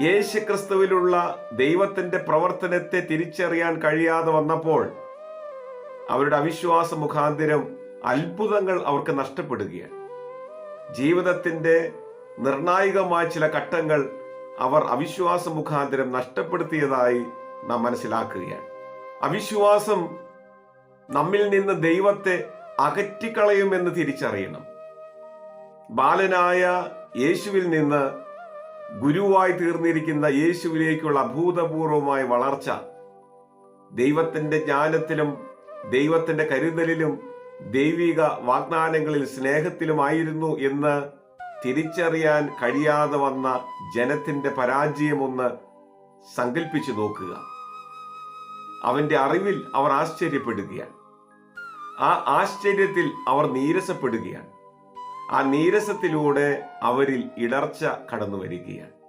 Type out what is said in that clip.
യേശുക്രിസ്തുവിലുള്ള ദൈവത്തിന്റെ പ്രവർത്തനത്തെ തിരിച്ചറിയാൻ കഴിയാതെ വന്നപ്പോൾ അവരുടെ അവിശ്വാസ മുഖാന്തിരം അത്ഭുതങ്ങൾ അവർക്ക് നഷ്ടപ്പെടുകയാണ്. ജീവിതത്തിന്റെ നിർണായകമായ ചില ഘട്ടങ്ങൾ അവർ അവിശ്വാസ മുഖാന്തരം നഷ്ടപ്പെടുത്തിയതായി നാം മനസ്സിലാക്കുകയാണ്. അവിശ്വാസം നമ്മിൽ നിന്ന് ദൈവത്തെ അകറ്റിക്കളയുമെന്ന് തിരിച്ചറിയണം. ബാലനായ യേശുവിൽ നിന്ന് ഗുരുവായി തീർന്നിരിക്കുന്ന യേശുവിലേക്കുള്ള അഭൂതപൂർവമായ വളർച്ച ദൈവത്തിന്റെ ജ്ഞാനത്തിലും ദൈവത്തിന്റെ കരുതലിലും ദൈവിക വാഗ്ദാനങ്ങളിൽ സ്നേഹത്തിലുമായിരുന്നു എന്ന് തിരിച്ചറിയാൻ കഴിയാതെ വന്ന ജനത്തിന്റെ പരാജയമൊന്ന് സങ്കല്പിച്ചു നോക്കുക. അവന്റെ അറിവിൽ അവർ ആശ്ചര്യപ്പെടുകയാണ്. ആ ആശ്ചര്യത്തിൽ അവർ നീരസപ്പെടുകയാണ്. ആ നീരസത്തിലൂടെ അവരിൽ ഇടർച്ച കടന്നു വരികയാണ്